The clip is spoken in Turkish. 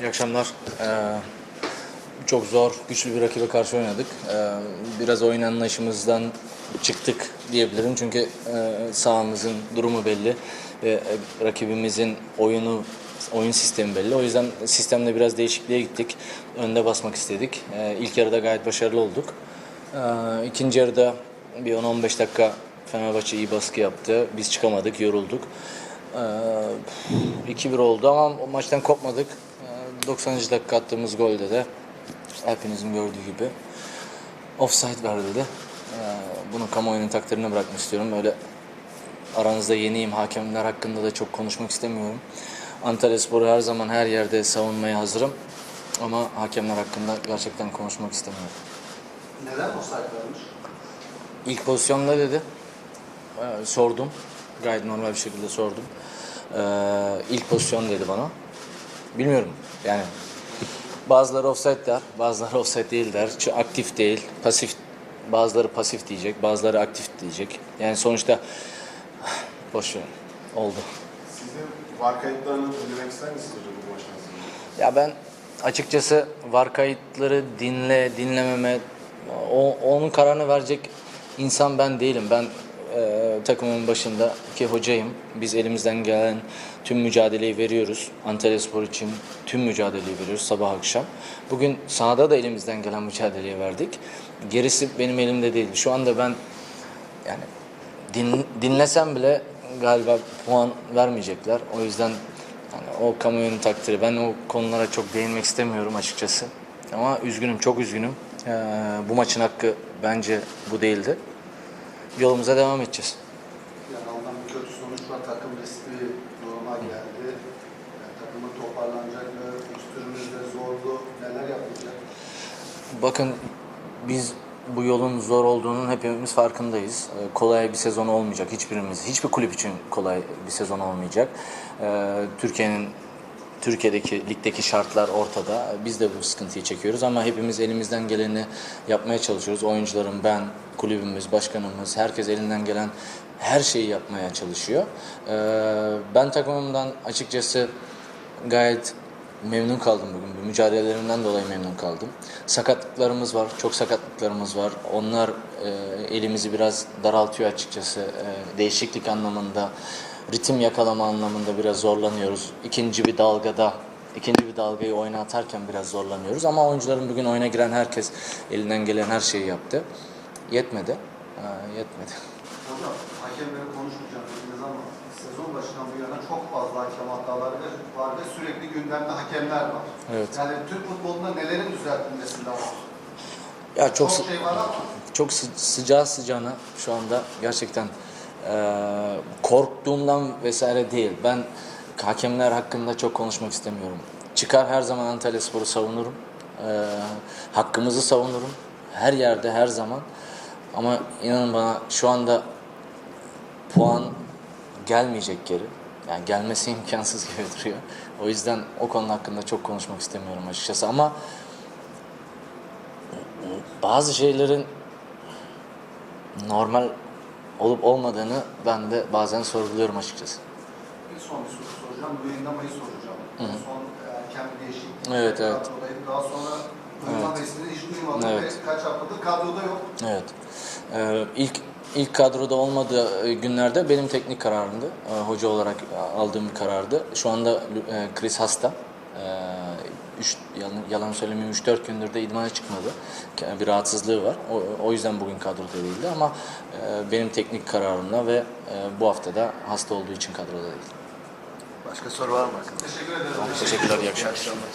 İyi akşamlar. Ee, çok zor, güçlü bir rakibe karşı oynadık. Ee, biraz oyun anlayışımızdan çıktık diyebilirim. Çünkü e, sahamızın durumu belli ve e, rakibimizin oyunu oyun sistemi belli. O yüzden sistemde biraz değişikliğe gittik. Önde basmak istedik. Ee, ilk yarıda gayet başarılı olduk. Ee, ikinci yarıda bir 10-15 dakika Fenerbahçe iyi baskı yaptı. Biz çıkamadık, yorulduk. Ee, 2-1 oldu ama maçtan kopmadık. Ee, 90. dakika attığımız golde de hepinizin gördüğü gibi offside verildi. Ee, bunu kamuoyunun takdirine bırakmak istiyorum. Öyle aranızda yeniyim. Hakemler hakkında da çok konuşmak istemiyorum. Antalyaspor'u her zaman her yerde savunmaya hazırım. Ama hakemler hakkında gerçekten konuşmak istemiyorum. Neden offside vermiş? İlk pozisyonda dedi. Ee, sordum. Gayet normal bir şekilde sordum. Ee, ilk pozisyon dedi bana. Bilmiyorum yani. Bazıları offside der, bazıları offside değil der. Şu aktif değil, pasif. Bazıları pasif diyecek, bazıları aktif diyecek. Yani sonuçta boş ver. Oldu. Sizin var kayıtlarını dinlemek ister misiniz hocam bu maçtan sonra? Ya ben açıkçası var kayıtları dinle, dinlememe, o, onun kararını verecek insan ben değilim. Ben takımın başındaki hocayım. Biz elimizden gelen tüm mücadeleyi veriyoruz. Antalya Spor için tüm mücadeleyi veriyoruz sabah akşam. Bugün sahada da elimizden gelen mücadeleyi verdik. Gerisi benim elimde değil. Şu anda ben yani din, dinlesem bile galiba puan vermeyecekler. O yüzden yani o kamuoyunun takdiri. Ben o konulara çok değinmek istemiyorum açıkçası. Ama üzgünüm, çok üzgünüm. Ee, bu maçın hakkı bence bu değildi. Yolumuza devam edeceğiz. Yani alınan bir kötü sonuç var. Takım riskli duruma geldi. Yani takımın toparlanacak mı? Fikstürümüz de zorlu. Neler yapılacak? Bakın biz bu yolun zor olduğunun hepimiz farkındayız. Ee, kolay bir sezon olmayacak hiçbirimiz. Hiçbir kulüp için kolay bir sezon olmayacak. Ee, Türkiye'nin Türkiye'deki ligdeki şartlar ortada. Biz de bu sıkıntıyı çekiyoruz ama hepimiz elimizden geleni yapmaya çalışıyoruz. Oyuncularım, ben, kulübümüz, başkanımız, herkes elinden gelen her şeyi yapmaya çalışıyor. Ee, ben takımımdan açıkçası gayet memnun kaldım bugün. Bu mücadelelerimden dolayı memnun kaldım. Sakatlıklarımız var, çok sakatlıklarımız var. Onlar e, elimizi biraz daraltıyor açıkçası. E, değişiklik anlamında, ritim yakalama anlamında biraz zorlanıyoruz. İkinci bir dalgada, ikinci bir dalgayı oyuna atarken biraz zorlanıyoruz. Ama oyuncuların bugün oyuna giren herkes elinden gelen her şeyi yaptı. Yetmedi. E, yetmedi. Hocam hakemleri konuşmayacağım dediniz ama sezon başından bu yana çok fazla hakem hataları var ve sürekli gündemde hakemler var. Evet. Yani Türk futbolunda nelerin düzeltilmesi lazım? Ya Çok, çok şey var ama çok sı- sıcağı sıcağına şu anda gerçekten korktuğumdan vesaire değil. Ben hakemler hakkında çok konuşmak istemiyorum. Çıkar her zaman Antalya Spor'u savunurum. Eee, hakkımızı savunurum. Her yerde her zaman. Ama inanın bana şu anda puan gelmeyecek geri. Yani gelmesi imkansız gibi duruyor. O yüzden o konu hakkında çok konuşmak istemiyorum açıkçası. Ama bazı şeylerin normal olup olmadığını ben de bazen sorguluyorum açıkçası. bir son bir soru soracağım. Luyendama'yı soracağım. Hı hı. Son erken bir değişiklik. Evet, evet. Daha sonra Luyendama Evet. ismini hiç duymadım Evet. ve kaç haftadır kadroda yok. Evet. Ee, ilk ilk kadroda olmadığı e, günlerde benim teknik kararımdı. Ee, hoca olarak aldığım bir karardı. Şu anda e, Chris hasta. Üç, yalan, yalan söylemeyeyim 3-4 gündür de idmana çıkmadı. Bir rahatsızlığı var. O, o yüzden bugün kadroda değildi ama e, benim teknik kararımla ve e, bu hafta da hasta olduğu için kadroda değil. Başka soru var mı? Teşekkür ederim. Teşekkürler, iyi akşamlar. akşamlar.